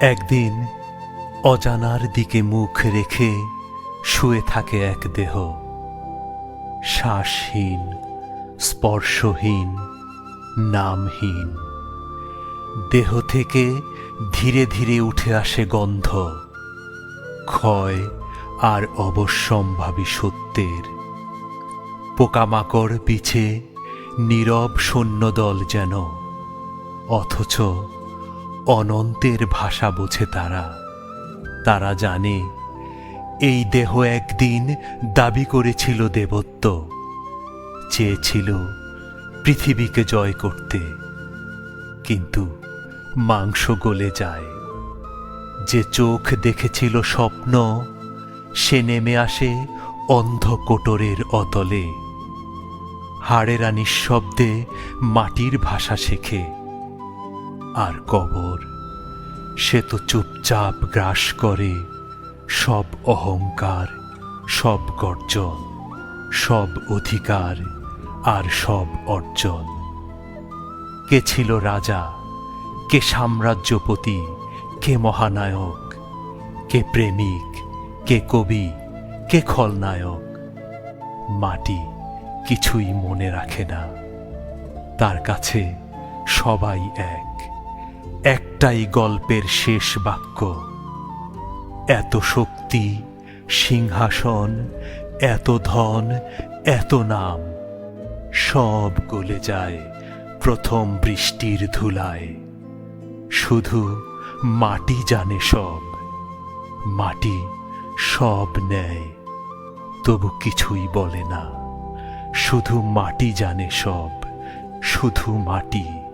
একদিন অজানার দিকে মুখ রেখে শুয়ে থাকে এক দেহ। শ্বাসহীন, স্পর্শহীন, নামহীন। দেহ থেকে ধীরে ধীরে উঠে আসে গন্ধ, ক্ষয় আর অবশ্যম্ভাবী সত্যের। পোকামাকড় পিছে নীরব সৈন্যদল যেন, অথচ অনন্তের ভাষা বোঝে তারা। তারা জানে, এই দেহ একদিন দাবি করেছিল দেবত্ব। চেয়েছিল পৃথিবীকে জয় করতে। কিন্তু মাংস গলে যায়। যে চোখ দেখেছিল স্বপ্ন, সে নেমে আসে অন্ধ কোটরের অতলে। হাড়েরা নিঃশব্দে মাটির ভাষা শেখে। আর কবর। সে তো চুপচাপ গ্রাস করে। সব অহংকার, সব গর্জন সব অধিকার আর সব অর্জন। কে ছিল রাজা? কে সাম্রাজ্যপতি? কে মহানায়ক? কে প্রেমিক? কে কবি? কে খলনায়ক? মাটি কিছুই মনে রাখে না। তার কাছে সবাই এক। একটাই গল্পের শেষ বাক্য। এত শক্তি, সিংহাসন, এত ধন, এত নাম, সব গলে যায় প্রথম বৃষ্টির ধুলায়। শুধু মাটি জানে সব, মাটি সব নেয়, তবু কিছুই বলে না। শুধু মাটি জানে সব, শুধু মাটি।